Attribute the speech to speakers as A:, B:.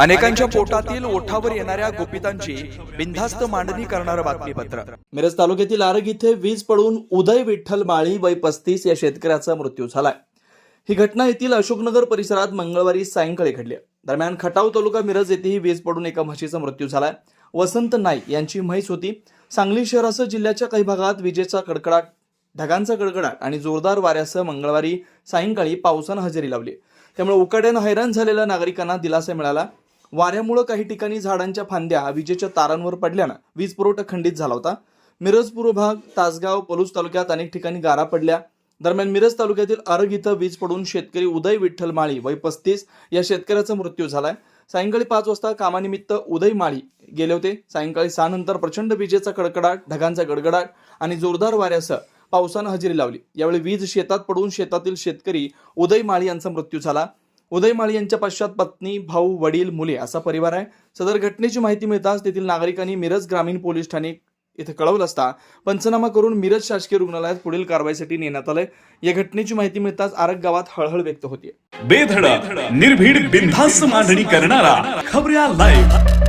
A: अनेकांच्या पोटातील ओठावर येणाऱ्या गोपितांची बिनधास्त मांडणी करणारं बातमीपत्र. मिरज तालुक्यातील आरग इथे वीज पडून उदय विठ्ठल माळी वय पस्तीस या शेतकऱ्याचा मृत्यू झालाय. ही घटना येथील अशोकनगर परिसरात मंगळवारी सायंकाळी घडली. दरम्यान खटाव तालुका मिरज येथेही वीज पडून एका म्हशीचा मृत्यू झालाय. वसंत नाईक यांची म्हैस होती. सांगली शहरासह जिल्ह्याच्या काही भागात विजेचा कडकडाट ढगांचा कडकडाट आणि जोरदार वाऱ्यासह मंगळवारी सायंकाळी पावसानं हजेरी लावली. त्यामुळे उकाड्यानं हैराण झालेल्या नागरिकांना दिलासा मिळाला. वाऱ्यामुळे काही ठिकाणी झाडांच्या फांद्या विजेच्या तारांवर पडल्यानं वीज पुरवठा खंडित झाला होता. मिरज पूर्व भाग तासगाव पलूस तालुक्यात अनेक ठिकाणी गारा पडल्या. दरम्यान मिरज तालुक्यातील आरग इथं वीज पडून शेतकरी उदय विठ्ठल माळी वय पस्तीस या शेतकऱ्याचा मृत्यू झालाय. सायंकाळी पाच वाजता कामानिमित्त उदय माळी गेले होते. सायंकाळी सहा नंतर प्रचंड विजेचा कडकडाट ढगांचा गडगडाट आणि जोरदार वाऱ्यासह पावसानं हजेरी लावली. यावेळी वीज शेतात पडून शेतातील शेतकरी उदय माळी यांचा मृत्यू झाला. उदयमाळी यांच्या पश्चात पत्नी भाऊ वडील मुले असा परिवार आहे. सदर घटनेची माहिती मिळताच तेथील नागरिकांनी मिरज ग्रामीण पोलीस ठाणे इथं कळवलं असता पंचनामा करून मिरज शासकीय रुग्णालयात पुढील कारवाईसाठी नेण्यात आलंय. या घटनेची माहिती मिळताच आरग गावात हळहळ व्यक्त होती
B: बेधडक निर्भीड बिनधास्त मांडणी करणारा खबऱ्या लाईव्ह